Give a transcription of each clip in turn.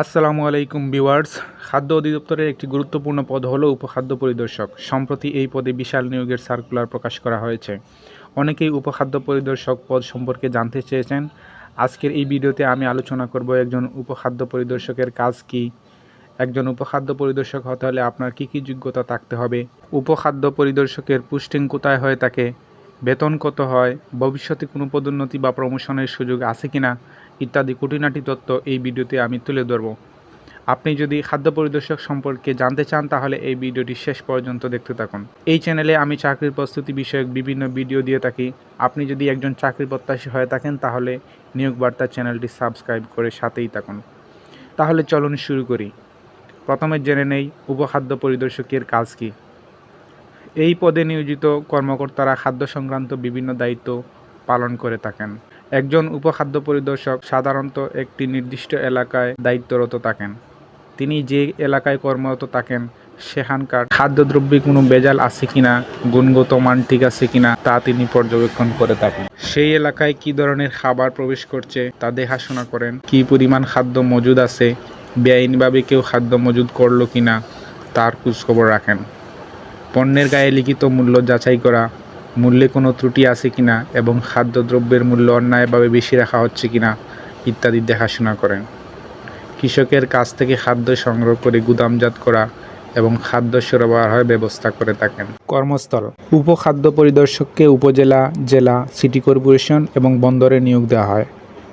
আসসালামু আলাইকুম ভিউয়ার্স। খাদ্য অধিদপ্তরের একটি গুরুত্বপূর্ণ পদ হলো উপখাদ্য পরিদর্শক। সম্প্রতি এই পদে বিশাল নিয়োগের সার্কুলার প্রকাশ করা হয়েছে। অনেকেই উপখাদ্য পরিদর্শক পদ সম্পর্কে জানতে চেয়েছেন। আজকের এই ভিডিওতে আমি আলোচনা করব একজন উপখাদ্য পরিদর্শকের কাজ কি। একজন উপখাদ্য পরিদর্শক হতে হলে আপনার কী কী যোগ্যতা থাকতে হবে। উপখাদ্য পরিদর্শকের পুস্টিং কোথায় হয়ে থাকে বেতন কত হয়, ভবিষ্যতে কোনো পদোন্নতি বা প্রমোশনের সুযোগ আছে কিনা ইত্যাদি খুঁটিনাটি তথ্য এই ভিডিওতে আমি তুলে ধরব। আপনি যদি খাদ্য পরিদর্শক সম্পর্কে জানতে চান, তাহলে এই ভিডিওটি শেষ পর্যন্ত দেখতে থাকুন। এই চ্যানেলে আমি চাকরির প্রস্তুতি বিষয়ক বিভিন্ন ভিডিও দিয়ে থাকি। আপনি যদি একজন চাকরি প্রত্যাশী হয়ে থাকেন, তাহলে নিয়োগ বার্তা চ্যানেলটি সাবস্ক্রাইব করে সাথেই থাকুন। তাহলে চলুন শুরু করি। প্রথমে জেনে নেই উপখাদ্য পরিদর্শকের কাজ কী। এই পদে নিয়োজিত কর্মকর্তারা খাদ্য সংক্রান্ত বিভিন্ন দায়িত্ব পালন করে থাকেন। একজন উপখাদ্য পরিদর্শক সাধারণত একটি নির্দিষ্ট এলাকায় দায়িত্বরত থাকেন। তিনি যে এলাকায় কর্মরত থাকেন, সেখানকার খাদ্যদ্রব্যে কোনো বেজাল আছে কিনা, গুণগত মান ঠিক আছে কিনা, তা তিনি পর্যবেক্ষণ করে থাকেন। সেই এলাকায় কি ধরনের খাবার প্রবেশ করছে, তা দেখাশোনা করেন। কি পরিমাণ খাদ্য মজুদ আছে, বেআইনভাবে কেউ খাদ্য মজুদ করল কিনা, তার খোঁজখবর রাখেন। পণ্যের গায়ে লিখিত মূল্য যাচাই করা মূল্যে কোনো ত্রুটি আছে কিনা এবং খাদ্যদ্রব্যের মূল্য অন্যায়ভাবে বেশি রাখা হচ্ছে কিনা ইত্যাদি দেখাশোনা করেন। কৃষকের কাছ থেকে খাদ্য সংগ্রহ করে গুদামজাত করা এবং খাদ্য সরবরাহের ব্যবস্থা করে থাকেন। কর্মস্থল, উপখাদ্য পরিদর্শককে উপজেলা, জেলা, সিটি কর্পোরেশন এবং বন্দরে নিয়োগ দেওয়া হয়।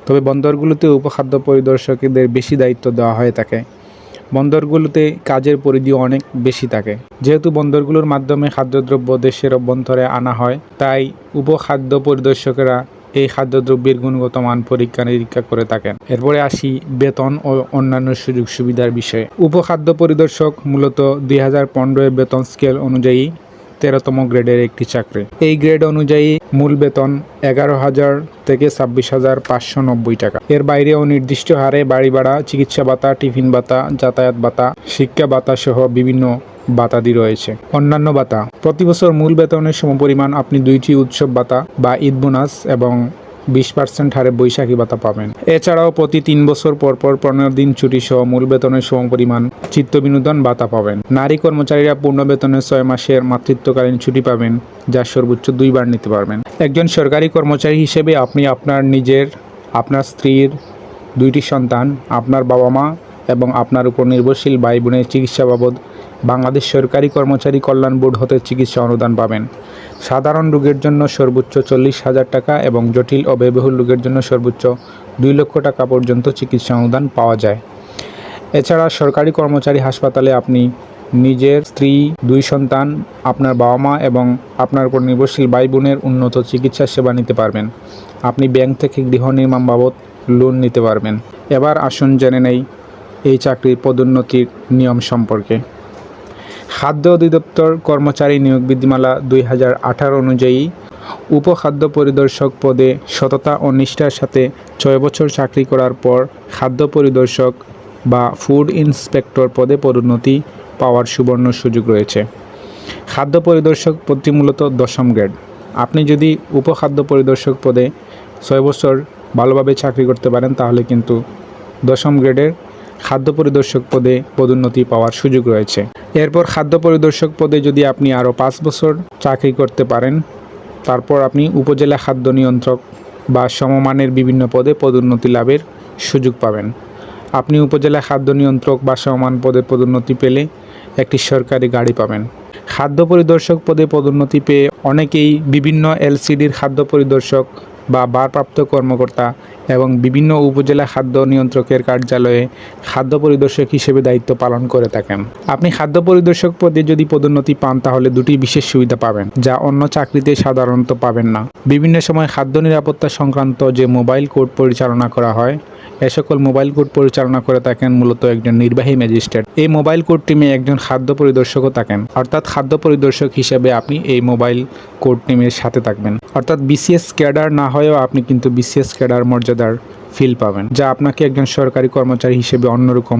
তবে বন্দরগুলোতে উপখাদ্য পরিদর্শকদের বেশি দায়িত্ব দেওয়া হয়ে থাকে। বন্দরগুলোতে কাজের পরিধি অনেক বেশি থাকে। যেহেতু বন্দরগুলোর মাধ্যমে খাদ্যদ্রব্য দেশের অভ্যন্তরে আনা হয়, তাই উপখাদ্য পরিদর্শকেরা এই খাদ্যদ্রব্যের গুণগত মান পরীক্ষা নিরীক্ষা করে থাকেন। এরপরে আসি বেতন ও অন্যান্য সুযোগ সুবিধার বিষয়ে। উপখাদ্য পরিদর্শক মূলত দুই হাজার বেতন স্কেল অনুযায়ী তেরোতম গ্রেডের একটি চাকরি। এই গ্রেড অনুযায়ী মূল বেতন এগারো হাজার থেকে ছাব্বিশ হাজার পাঁচশো নব্বই টাকা। এর বাইরেও নির্দিষ্ট হারে বাড়ি ভাড়া, চিকিৎসা ভাতা, টিফিন ভাতা, যাতায়াত ভাতা, শিক্ষা ভাতা সহ বিভিন্ন বাতাদি রয়েছে। অন্যান্য বাতা প্রতি বছর মূল বেতনের সমপরিমাণ আপনি দুইটি উৎসব বাতা বা ঈদ বোনাস এবং বিশ পার্সেন্ট হারে বৈশাখী ভাতা পাবেন। এছাড়াও প্রতি তিন বছর পর পর পনেরো দিন ছুটি সহ মূল বেতনের সমপরিমাণ চিত্ত বিনোদন ভাতা পাবেন। নারী কর্মচারীরা পূর্ণ বেতনের ছয় মাসের মাতৃত্বকালীন ছুটি পাবেন, যা সর্বোচ্চ দুইবার নিতে পারবেন। একজন সরকারি কর্মচারী হিসেবে আপনি আপনার নিজের, আপনার স্ত্রীর দুইটি সন্তান, আপনার বাবা মা এবং আপনার উপর নির্ভরশীল ভাই বোনের চিকিৎসা বাবদ বাংলাদেশ সরকারি কর্মচারী কল্যাণ বোর্ড হতে চিকিৎসা অনুদান পাবেন। সাধারণ রোগের জন্য সর্বোচ্চ চল্লিশ হাজার টাকা এবং জটিল ও ব্যয়বহুল রোগের জন্য সর্বোচ্চ দুই লক্ষ টাকা পর্যন্ত চিকিৎসা অনুদান পাওয়া যায়। এছাড়া সরকারি কর্মচারী হাসপাতালে আপনি নিজের স্ত্রী, দুই সন্তান, আপনার বাবা মা এবং আপনার উপর নির্ভরশীল ভাই বোনের উন্নত চিকিৎসা সেবা নিতে পারবেন। আপনি ব্যাংক থেকে গৃহ নির্মাণ বাবদ লোন নিতে পারবেন। এবার আসুন জেনে নেই এই চাকরির পদোন্নতির নিয়ম সম্পর্কে। খাদ্য অধিদপ্তর কর্মচারী নিয়োগ বিধিমালা দুই হাজার আঠারো অনুযায়ী উপখাদ্য পরিদর্শক পদে সততা ও নিষ্ঠার সাথে ছয় বছর চাকরি করার পর খাদ্য পরিদর্শক বা ফুড ইন্সপেক্টর পদে পদোন্নতি পাওয়ার সুবর্ণ সুযোগ রয়েছে। খাদ্য পরিদর্শক পদটি মূলত দশম গ্রেড। আপনি যদি উপখাদ্য পরিদর্শক পদে ছয় বছর ভালোভাবে চাকরি করতে পারেন, তাহলে কিন্তু দশম গ্রেডের খাদ্য পরিদর্শক পদে পদোন্নতি পাওয়ার সুযোগ রয়েছে। এরপর খাদ্য পরিদর্শক পদে যদি আপনি আরও পাঁচ বছর চাকরি করতে পারেন, তারপর আপনি উপজেলা খাদ্য নিয়ন্ত্রক বা সমমানের বিভিন্ন পদে পদোন্নতি লাভের সুযোগ পাবেন। আপনি উপজেলা খাদ্য নিয়ন্ত্রক বা সমমান পদে পদোন্নতি পেলে একটি সরকারি গাড়ি পাবেন। খাদ্য পরিদর্শক পদে পদোন্নতি পেয়ে অনেকেই বিভিন্ন এলসিডির খাদ্য পরিদর্শক বা ভারপ্রাপ্ত কর্মকর্তা এবং বিভিন্ন উপজেলা খাদ্য নিয়ন্ত্রকের কার্যালয়ে খাদ্য পরিদর্শক হিসেবে দায়িত্ব পালন করে থাকেন। আপনি খাদ্য পরিদর্শক পদে যদি পদোন্নতি পান, তাহলে দুটি বিশেষ সুবিধা পাবেন, যা অন্য চাকরিতে সাধারণত পাবেন না। বিভিন্ন সময় খাদ্য নিরাপত্তা সংক্রান্ত যে মোবাইল কোড পরিচালনা করা হয় এ সকল মোবাইল কোর্ট পরিচালনা করে থাকেন মূলত একজন নির্বাহী ম্যাজিস্ট্রেট। এই মোবাইল কোর্ট টিমে একজন খাদ্য পরিদর্শকও থাকেন। অর্থাৎ খাদ্য পরিদর্শক হিসেবে আপনি এই মোবাইল কোর্ট টিমের সাথে থাকবেন। অর্থাৎ বিসিএস ক্যাডার না হয়েও আপনি কিন্তু বিসিএস ক্যাডার মর্যাদার ফিল পাবেন, যা আপনাকে একজন সরকারি কর্মচারী হিসেবে অন্যরকম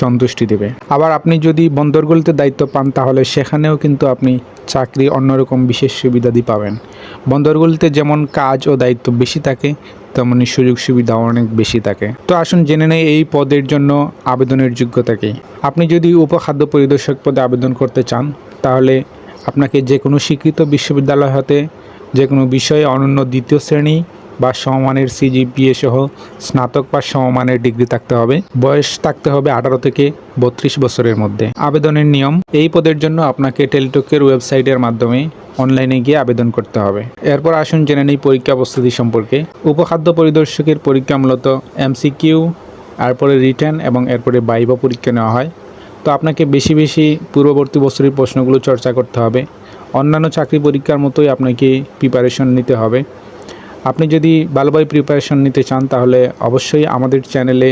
সন্তুষ্টি দেবে। আবার আপনি যদি বন্দরগুলিতে দায়িত্ব পান, তাহলে সেখানেও কিন্তু আপনি চাকরি অন্যরকম বিশেষ সুবিধাদি পাবেন। বন্দরগুলিতে যেমন কাজ ও দায়িত্ব বেশি থাকে, তেমনি সুযোগ সুবিধা অনেক বেশি থাকে। তো আসুন জেনে নেই এই পদের জন্য আবেদনের যোগ্যতা কী। আপনি যদি উপখাদ্য পরিদর্শক পদে আবেদন করতে চান, তাহলে আপনাকে যে কোনো স্বীকৃত বিশ্ববিদ্যালয় হতে যে কোনো বিষয়ে অনন্য দ্বিতীয় শ্রেণি বা সমমানের সিজিপিএ সহ স্নাতক বা সমমানের ডিগ্রি থাকতে হবে। বয়স থাকতে হবে আঠারো থেকে বত্রিশ বছরের মধ্যে। আবেদনের নিয়ম, এই পদের জন্য আপনাকে টেলিটকের ওয়েবসাইটের মাধ্যমে অনলাইনে গিয়ে আবেদন করতে হবে। এরপর আসুন জেনে নেই পরীক্ষা প্রস্তুতি সম্পর্কে। উপখাদ্য পরিদর্শকের পরীক্ষা মূলত এমসিকিউ তারপরে রিটার্ন এবং এরপরে বাইবা পরীক্ষা নেওয়া হয়। তো আপনাকে বেশি বেশি পূর্ববর্তী বছরের প্রশ্নগুলো চর্চা করতে হবে। অন্যান্য চাকরি পরীক্ষার মতোই আপনাকে প্রিপারেশন নিতে হবে। আপনি যদি ভালোভাবে প্রিপারেশন নিতে চান, তাহলে অবশ্যই আমাদের চ্যানেলে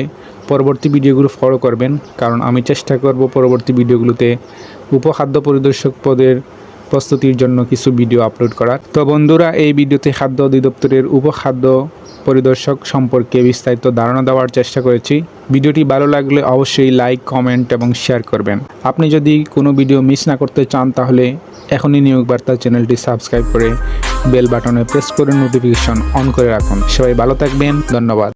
পরবর্তী ভিডিওগুলো ফলো করবেন। কারণ আমি চেষ্টা করব পরবর্তী ভিডিওগুলোতে উপখাদ্য পরিদর্শক পদের প্রস্তুতির জন্য কিছু ভিডিও আপলোড করার। তো বন্ধুরা, এই ভিডিওতে খাদ্য অধিদপ্তরের উপখাদ্য পরিদর্শক সম্পর্কে বিস্তারিত ধারণা দেওয়ার চেষ্টা করেছি। ভিডিওটি ভালো লাগলে অবশ্যই লাইক, কমেন্ট এবং শেয়ার করবেন। আপনি যদি কোনো ভিডিও মিস না করতে চান তাহলে এখনই নিয়োগ বার্তা চ্যানেলটি সাবস্ক্রাইব করে বেল বাটনে প্রেস করে নোটিফিকেশন অন করে রাখুন। সবাই ভালো থাকবেন, ধন্যবাদ।